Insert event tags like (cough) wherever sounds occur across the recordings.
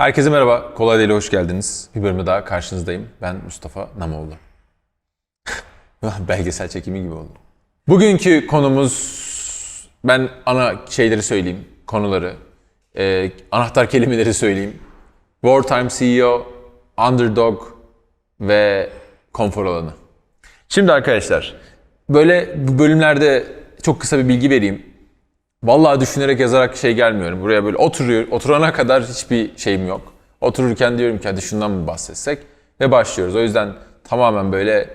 Herkese merhaba, Kolay Değil'e hoş geldiniz. Bir bölümde daha karşınızdayım. Ben Mustafa Namoğlu. (laughs) Belgesel çekimi gibi oldu. Bugünkü konumuz, ben ana şeyleri söyleyeyim, konuları, Ee, anahtar kelimeleri söyleyeyim. Wartime CEO, Underdog ve konfor alanı. Şimdi arkadaşlar, böyle bu bölümlerde çok kısa bir bilgi vereyim. Vallahi düşünerek yazarak şey gelmiyorum. Buraya böyle oturuyor, oturana kadar hiçbir şeyim yok. Otururken diyorum ki hadi şundan mı bahsetsek? Ve başlıyoruz. O yüzden tamamen böyle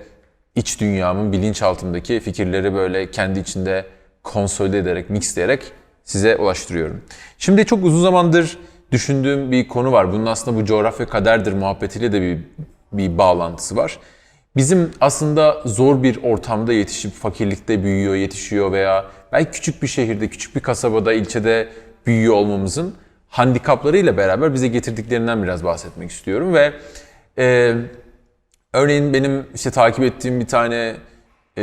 iç dünyamın bilinçaltımdaki fikirleri böyle kendi içinde konsolide ederek, mixleyerek size ulaştırıyorum. Şimdi çok uzun zamandır düşündüğüm bir konu var. Bunun aslında bu coğrafya kaderdir muhabbetiyle de bir, bir bağlantısı var. Bizim aslında zor bir ortamda yetişip fakirlikte büyüyor, yetişiyor veya belki küçük bir şehirde, küçük bir kasabada, ilçede büyüyor olmamızın handikaplarıyla beraber bize getirdiklerinden biraz bahsetmek istiyorum ve e, örneğin benim işte takip ettiğim bir tane e,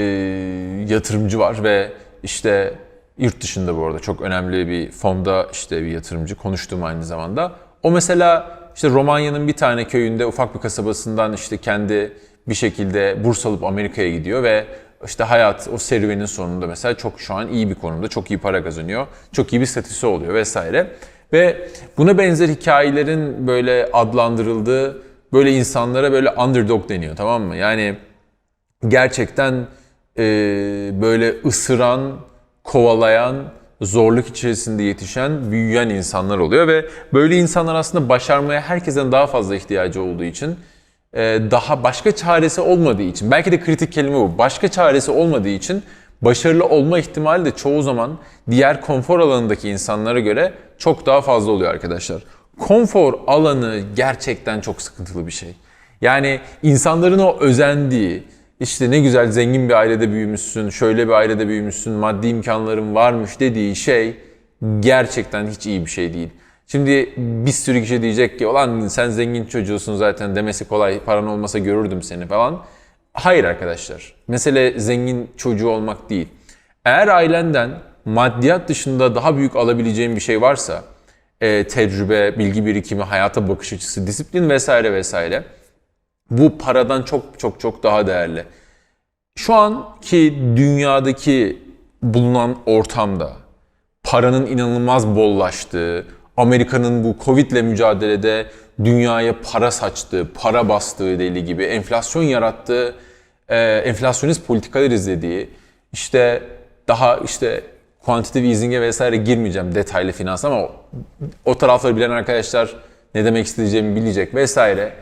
yatırımcı var ve işte yurt dışında bu arada çok önemli bir fonda işte bir yatırımcı konuştuğum aynı zamanda. O mesela işte Romanya'nın bir tane köyünde ufak bir kasabasından işte kendi bir şekilde burs alıp Amerika'ya gidiyor ve işte hayat o serüvenin sonunda mesela çok şu an iyi bir konumda, çok iyi para kazanıyor, çok iyi bir statüsü oluyor vesaire. Ve buna benzer hikayelerin böyle adlandırıldığı böyle insanlara böyle underdog deniyor tamam mı? Yani gerçekten e, böyle ısıran, kovalayan, zorluk içerisinde yetişen, büyüyen insanlar oluyor ve böyle insanlar aslında başarmaya herkesten daha fazla ihtiyacı olduğu için daha başka çaresi olmadığı için belki de kritik kelime bu. Başka çaresi olmadığı için başarılı olma ihtimali de çoğu zaman diğer konfor alanındaki insanlara göre çok daha fazla oluyor arkadaşlar. Konfor alanı gerçekten çok sıkıntılı bir şey. Yani insanların o özendiği, işte ne güzel zengin bir ailede büyümüşsün, şöyle bir ailede büyümüşsün, maddi imkanların varmış dediği şey gerçekten hiç iyi bir şey değil. Şimdi bir sürü kişi diyecek ki olan sen zengin çocuğusun zaten demesi kolay paran olmasa görürdüm seni falan. Hayır arkadaşlar. Mesele zengin çocuğu olmak değil. Eğer ailenden maddiyat dışında daha büyük alabileceğin bir şey varsa e, tecrübe, bilgi birikimi, hayata bakış açısı, disiplin vesaire vesaire bu paradan çok çok çok daha değerli. Şu anki dünyadaki bulunan ortamda paranın inanılmaz bollaştığı, Amerika'nın bu Covid ile mücadelede dünyaya para saçtığı, para bastığı deli gibi enflasyon yarattığı, e, enflasyonist politikalar izlediği, işte daha işte quantitative easing'e vesaire girmeyeceğim detaylı finans ama o, o tarafları bilen arkadaşlar ne demek isteyeceğimi bilecek vesaire.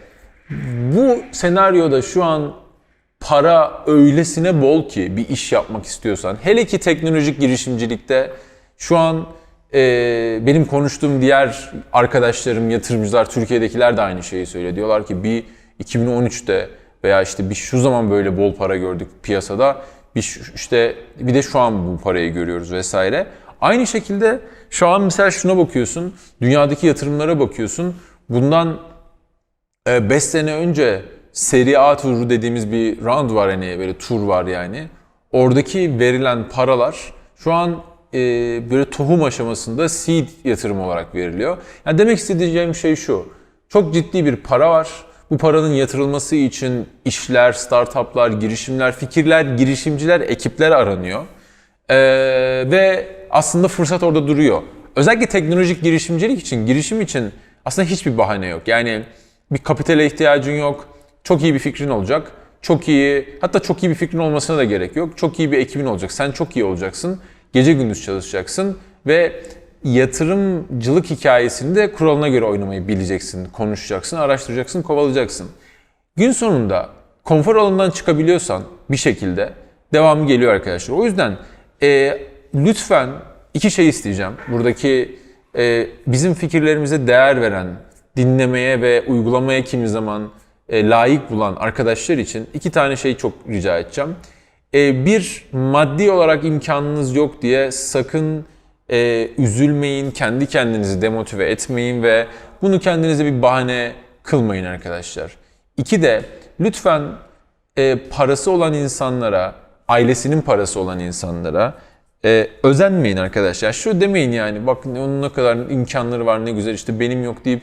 Bu senaryoda şu an para öylesine bol ki bir iş yapmak istiyorsan, hele ki teknolojik girişimcilikte şu an e, benim konuştuğum diğer arkadaşlarım, yatırımcılar, Türkiye'dekiler de aynı şeyi söylüyor. Diyorlar ki bir 2013'te veya işte bir şu zaman böyle bol para gördük piyasada, bir işte bir de şu an bu parayı görüyoruz vesaire. Aynı şekilde şu an mesela şuna bakıyorsun, dünyadaki yatırımlara bakıyorsun. Bundan 5 sene önce Serie A turu dediğimiz bir round var hani böyle tur var yani. Oradaki verilen paralar şu an e, böyle tohum aşamasında seed yatırım olarak veriliyor. Yani demek istediğim şey şu. Çok ciddi bir para var. Bu paranın yatırılması için işler, startuplar, girişimler, fikirler, girişimciler, ekipler aranıyor. Ee, ve aslında fırsat orada duruyor. Özellikle teknolojik girişimcilik için, girişim için aslında hiçbir bahane yok. Yani bir kapitale ihtiyacın yok. Çok iyi bir fikrin olacak. Çok iyi, hatta çok iyi bir fikrin olmasına da gerek yok. Çok iyi bir ekibin olacak. Sen çok iyi olacaksın. Gece gündüz çalışacaksın ve yatırımcılık hikayesini de kuralına göre oynamayı bileceksin, konuşacaksın, araştıracaksın, kovalayacaksın. Gün sonunda konfor alanından çıkabiliyorsan bir şekilde devamı geliyor arkadaşlar. O yüzden e, lütfen iki şey isteyeceğim. Buradaki e, bizim fikirlerimize değer veren, dinlemeye ve uygulamaya kimi zaman e, layık bulan arkadaşlar için iki tane şey çok rica edeceğim. E, bir, maddi olarak imkanınız yok diye sakın e, üzülmeyin, kendi kendinizi demotive etmeyin ve bunu kendinize bir bahane kılmayın arkadaşlar. İki de lütfen e, parası olan insanlara, ailesinin parası olan insanlara e, özenmeyin arkadaşlar. Şu demeyin yani bak onun ne kadar imkanları var ne güzel işte benim yok deyip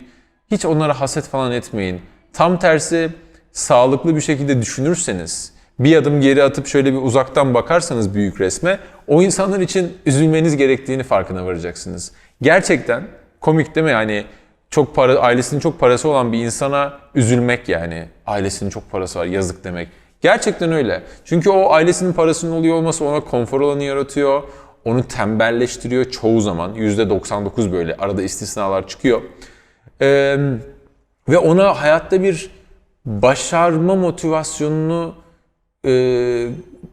Hiç onlara haset falan etmeyin. Tam tersi sağlıklı bir şekilde düşünürseniz, bir adım geri atıp şöyle bir uzaktan bakarsanız büyük resme, o insanlar için üzülmeniz gerektiğini farkına varacaksınız. Gerçekten komik değil mi? Yani çok para, ailesinin çok parası olan bir insana üzülmek yani. Ailesinin çok parası var, yazık demek. Gerçekten öyle. Çünkü o ailesinin parasının oluyor olması ona konfor alanı yaratıyor. Onu tembelleştiriyor çoğu zaman. %99 böyle. Arada istisnalar çıkıyor. Ee, ve ona hayatta bir başarma motivasyonunu e,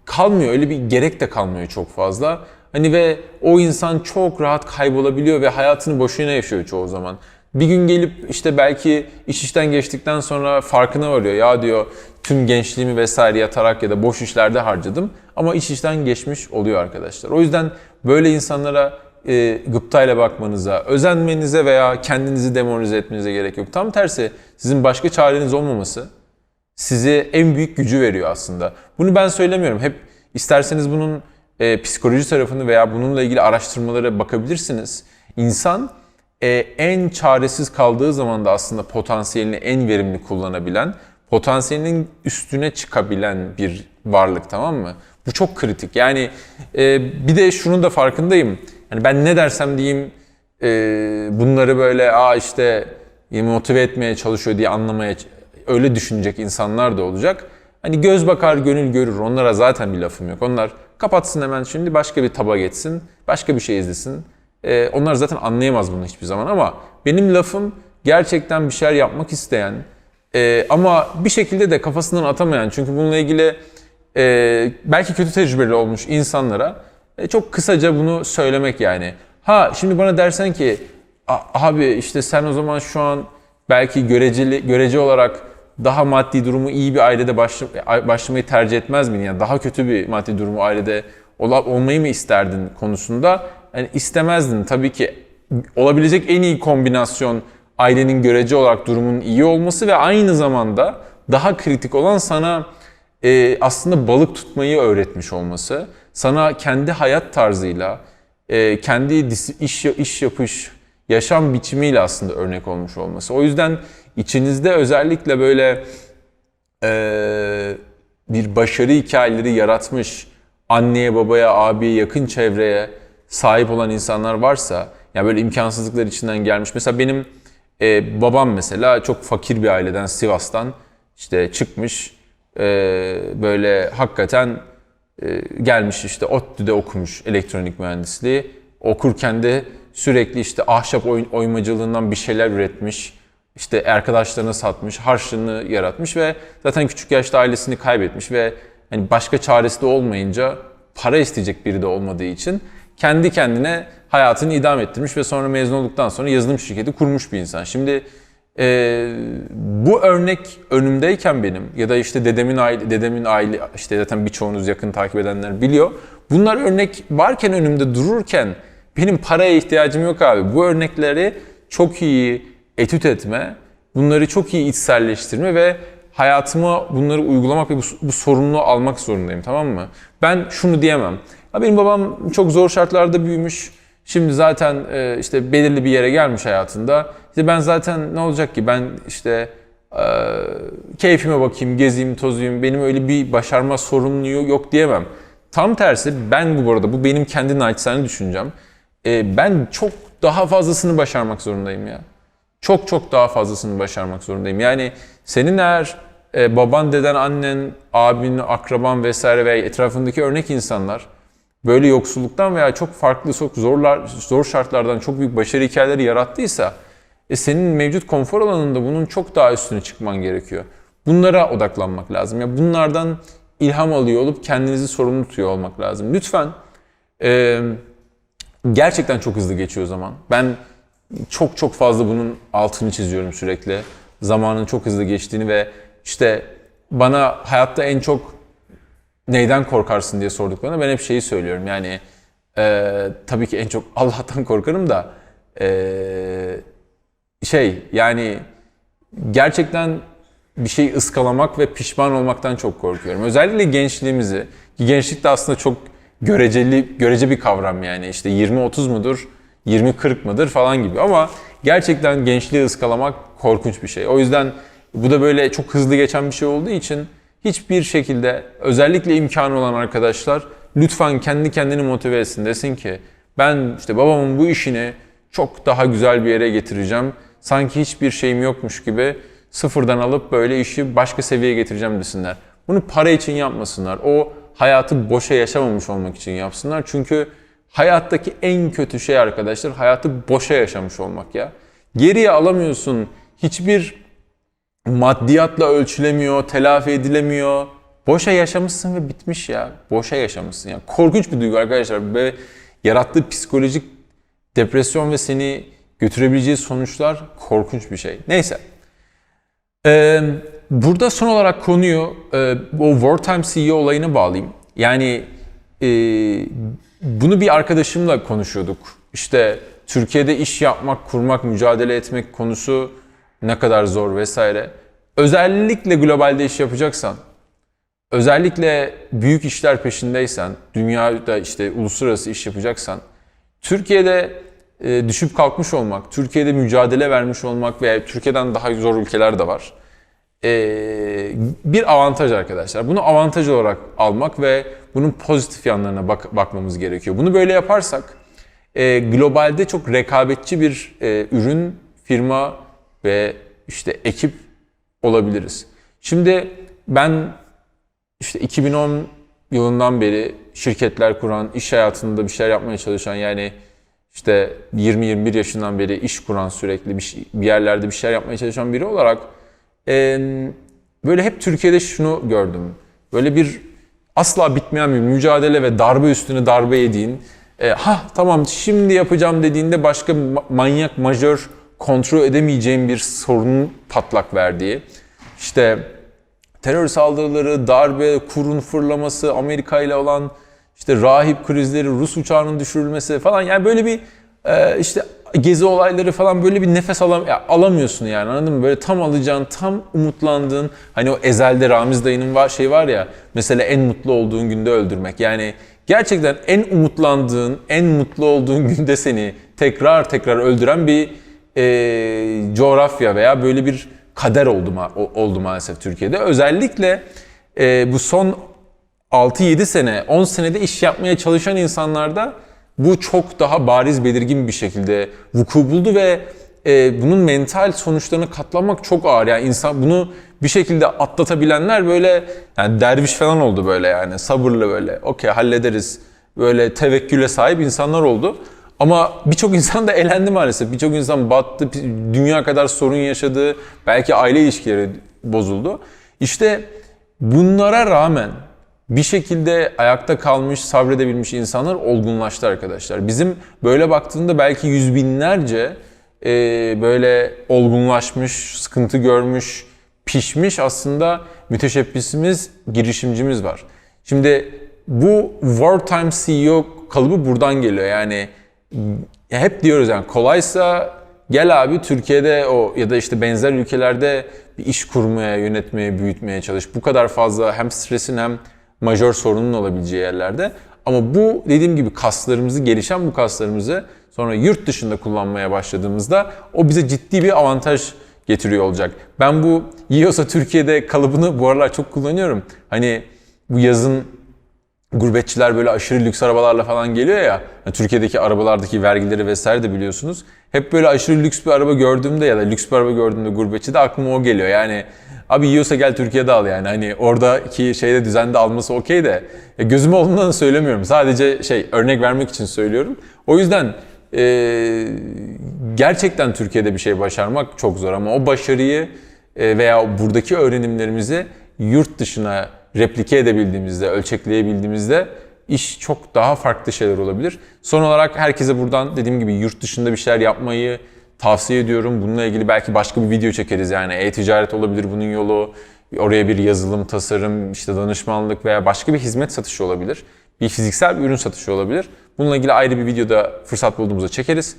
kalmıyor. Öyle bir gerek de kalmıyor çok fazla. Hani ve o insan çok rahat kaybolabiliyor ve hayatını boşuna yaşıyor çoğu zaman. Bir gün gelip işte belki iş işten geçtikten sonra farkına varıyor. Ya diyor tüm gençliğimi vesaire yatarak ya da boş işlerde harcadım. Ama iş işten geçmiş oluyor arkadaşlar. O yüzden böyle insanlara e, gıptayla bakmanıza, özenmenize veya kendinizi demoralize etmenize gerek yok. Tam tersi sizin başka çareniz olmaması size en büyük gücü veriyor aslında. Bunu ben söylemiyorum. Hep isterseniz bunun e, psikoloji tarafını veya bununla ilgili araştırmalara bakabilirsiniz. İnsan e, en çaresiz kaldığı zaman da aslında potansiyelini en verimli kullanabilen, potansiyelinin üstüne çıkabilen bir varlık tamam mı? Bu çok kritik. Yani e, bir de şunun da farkındayım. Yani ben ne dersem diyeyim e, bunları böyle aa işte motive etmeye çalışıyor diye anlamaya öyle düşünecek insanlar da olacak. Hani göz bakar gönül görür. Onlara zaten bir lafım yok. Onlar kapatsın hemen şimdi başka bir taba geçsin. Başka bir şey izlesin. Ee, onlar zaten anlayamaz bunu hiçbir zaman ama benim lafım gerçekten bir şeyler yapmak isteyen e, ama bir şekilde de kafasından atamayan çünkü bununla ilgili e, belki kötü tecrübeli olmuş insanlara e, çok kısaca bunu söylemek yani. Ha şimdi bana dersen ki "A- abi işte sen o zaman şu an belki göreceli görece olarak daha maddi durumu iyi bir ailede başla- başlamayı tercih etmez miydin? Yani daha kötü bir maddi durumu ailede olmayı mı isterdin konusunda? Yani istemezdin. Tabii ki olabilecek en iyi kombinasyon ailenin görece olarak durumunun iyi olması ve aynı zamanda daha kritik olan sana e, aslında balık tutmayı öğretmiş olması. Sana kendi hayat tarzıyla, e, kendi iş, iş yapış, yaşam biçimiyle aslında örnek olmuş olması. O yüzden içinizde özellikle böyle e, bir başarı hikayeleri yaratmış anneye, babaya, abiye, yakın çevreye sahip olan insanlar varsa, ya böyle imkansızlıklar içinden gelmiş. Mesela benim e, babam mesela çok fakir bir aileden, Sivas'tan işte çıkmış. E, böyle hakikaten e, gelmiş işte ODTÜ'de okumuş elektronik mühendisliği. Okurken de sürekli işte ahşap oyun, oymacılığından bir şeyler üretmiş. İşte arkadaşlarına satmış, harçlığını yaratmış ve zaten küçük yaşta ailesini kaybetmiş ve hani başka çaresi de olmayınca para isteyecek biri de olmadığı için kendi kendine hayatını idam ettirmiş ve sonra mezun olduktan sonra yazılım şirketi kurmuş bir insan. Şimdi e, bu örnek önümdeyken benim ya da işte dedemin aile, dedemin aile işte zaten birçoğunuz yakın takip edenler biliyor. Bunlar örnek varken önümde dururken benim paraya ihtiyacım yok abi. Bu örnekleri çok iyi etüt etme, bunları çok iyi içselleştirme ve hayatıma bunları uygulamak ve bu, bu sorumluluğu almak zorundayım tamam mı? Ben şunu diyemem. Ya benim babam çok zor şartlarda büyümüş. Şimdi zaten e, işte belirli bir yere gelmiş hayatında. İşte ben zaten ne olacak ki ben işte e, keyfime bakayım, gezeyim, tozayım. Benim öyle bir başarma sorumluluğu yok diyemem. Tam tersi ben bu arada bu benim kendi naçizane düşüncem. E, ben çok daha fazlasını başarmak zorundayım ya. Çok çok daha fazlasını başarmak zorundayım. Yani senin eğer e, baban, deden, annen, abin, akraban vesaire veya etrafındaki örnek insanlar böyle yoksulluktan veya çok farklı, çok zorlar, zor şartlardan çok büyük başarı hikayeleri yarattıysa e, senin mevcut konfor alanında bunun çok daha üstüne çıkman gerekiyor. Bunlara odaklanmak lazım. Ya bunlardan ilham alıyor olup kendinizi sorumlu tutuyor olmak lazım. Lütfen e, gerçekten çok hızlı geçiyor zaman. Ben çok çok fazla bunun altını çiziyorum sürekli. Zamanın çok hızlı geçtiğini ve işte bana hayatta en çok neyden korkarsın diye sorduklarında ben hep şeyi söylüyorum. Yani e, tabii ki en çok (laughs) Allah'tan korkarım da e, şey yani gerçekten bir şeyi ıskalamak ve pişman olmaktan çok korkuyorum. Özellikle gençliğimizi, gençlik de aslında çok göreceli, görece bir kavram yani. işte 20-30 mudur, 20-40 mıdır falan gibi. Ama gerçekten gençliği ıskalamak korkunç bir şey. O yüzden bu da böyle çok hızlı geçen bir şey olduğu için hiçbir şekilde özellikle imkanı olan arkadaşlar lütfen kendi kendini motive etsin desin ki ben işte babamın bu işini çok daha güzel bir yere getireceğim. Sanki hiçbir şeyim yokmuş gibi sıfırdan alıp böyle işi başka seviyeye getireceğim desinler. Bunu para için yapmasınlar. O hayatı boşa yaşamamış olmak için yapsınlar. Çünkü hayattaki en kötü şey arkadaşlar hayatı boşa yaşamış olmak ya. Geriye alamıyorsun. Hiçbir maddiyatla ölçülemiyor, telafi edilemiyor. Boşa yaşamışsın ve bitmiş ya. Boşa yaşamışsın ya. Korkunç bir duygu arkadaşlar ve yarattığı psikolojik depresyon ve seni götürebileceği sonuçlar korkunç bir şey. Neyse. Ee, burada son olarak konuyu e, o wartime CEO olayına bağlayayım. Yani e, bunu bir arkadaşımla konuşuyorduk. İşte Türkiye'de iş yapmak, kurmak, mücadele etmek konusu ne kadar zor vesaire. Özellikle globalde iş yapacaksan, özellikle büyük işler peşindeysen, dünyada işte uluslararası iş yapacaksan, Türkiye'de e, düşüp kalkmış olmak, Türkiye'de mücadele vermiş olmak veya Türkiye'den daha zor ülkeler de var. E, bir avantaj arkadaşlar. Bunu avantaj olarak almak ve bunun pozitif yanlarına bak, bakmamız gerekiyor. Bunu böyle yaparsak e, globalde çok rekabetçi bir e, ürün, firma ve işte ekip olabiliriz. Şimdi ben işte 2010 yılından beri şirketler kuran, iş hayatında bir şeyler yapmaya çalışan yani işte 20-21 yaşından beri iş kuran sürekli bir, şey- bir yerlerde bir şeyler yapmaya çalışan biri olarak e, böyle hep Türkiye'de şunu gördüm. Böyle bir asla bitmeyen bir mücadele ve darbe üstüne darbe yediğin e, ha tamam şimdi yapacağım dediğinde başka ma- manyak majör kontrol edemeyeceğin bir sorunun patlak verdiği işte terör saldırıları, darbe, kurun fırlaması, Amerika ile olan işte rahip krizleri, Rus uçağının düşürülmesi falan yani böyle bir e, işte gezi olayları falan böyle bir nefes alam ya alamıyorsun yani anladın mı? Böyle tam alacağın, tam umutlandığın hani o ezelde Ramiz dayının var, şey var ya mesela en mutlu olduğun günde öldürmek. Yani gerçekten en umutlandığın, en mutlu olduğun (laughs) günde seni tekrar tekrar öldüren bir e, coğrafya veya böyle bir kader oldu, ma- oldu maalesef Türkiye'de. Özellikle e, bu son 6-7 sene, 10 senede iş yapmaya çalışan insanlarda bu çok daha bariz belirgin bir şekilde vuku buldu ve e, bunun mental sonuçlarını katlamak çok ağır. Yani insan bunu bir şekilde atlatabilenler böyle yani derviş falan oldu böyle yani sabırlı böyle. Okey hallederiz. Böyle tevekküle sahip insanlar oldu. Ama birçok insan da elendi maalesef. Birçok insan battı, dünya kadar sorun yaşadı. Belki aile ilişkileri bozuldu. İşte bunlara rağmen bir şekilde ayakta kalmış, sabredebilmiş insanlar olgunlaştı arkadaşlar. Bizim böyle baktığında belki yüz binlerce e, böyle olgunlaşmış, sıkıntı görmüş, pişmiş aslında müteşebbisimiz, girişimcimiz var. Şimdi bu wartime CEO kalıbı buradan geliyor. Yani ya hep diyoruz yani kolaysa gel abi Türkiye'de o ya da işte benzer ülkelerde bir iş kurmaya, yönetmeye, büyütmeye çalış. Bu kadar fazla hem stresin hem majör sorunun olabileceği yerlerde. Ama bu dediğim gibi kaslarımızı, gelişen bu kaslarımızı sonra yurt dışında kullanmaya başladığımızda o bize ciddi bir avantaj getiriyor olacak. Ben bu yiyorsa Türkiye'de kalıbını bu aralar çok kullanıyorum. Hani bu yazın gurbetçiler böyle aşırı lüks arabalarla falan geliyor ya. hani Türkiye'deki arabalardaki vergileri vesaire de biliyorsunuz. Hep böyle aşırı lüks bir araba gördüğümde ya da lüks bir araba gördüğümde gurbetçide aklıma o geliyor. Yani abi yiyorsa gel Türkiye'de al yani. Hani oradaki şeyde düzende alması okey de ya gözüme olduğundan söylemiyorum. Sadece şey örnek vermek için söylüyorum. O yüzden e, gerçekten Türkiye'de bir şey başarmak çok zor ama o başarıyı e, veya buradaki öğrenimlerimizi yurt dışına replike edebildiğimizde, ölçekleyebildiğimizde iş çok daha farklı şeyler olabilir. Son olarak herkese buradan dediğim gibi yurt dışında bir şeyler yapmayı tavsiye ediyorum. Bununla ilgili belki başka bir video çekeriz yani. E-ticaret olabilir bunun yolu. Oraya bir yazılım, tasarım, işte danışmanlık veya başka bir hizmet satışı olabilir. Bir fiziksel bir ürün satışı olabilir. Bununla ilgili ayrı bir videoda fırsat bulduğumuzda çekeriz.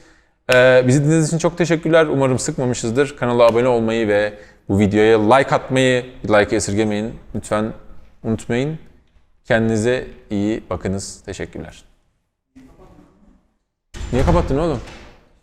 Ee, bizi dinlediğiniz için çok teşekkürler. Umarım sıkmamışızdır. Kanala abone olmayı ve bu videoya like atmayı, like esirgemeyin. Lütfen unutmayın. Kendinize iyi bakınız. Teşekkürler. Niye kapattın oğlum?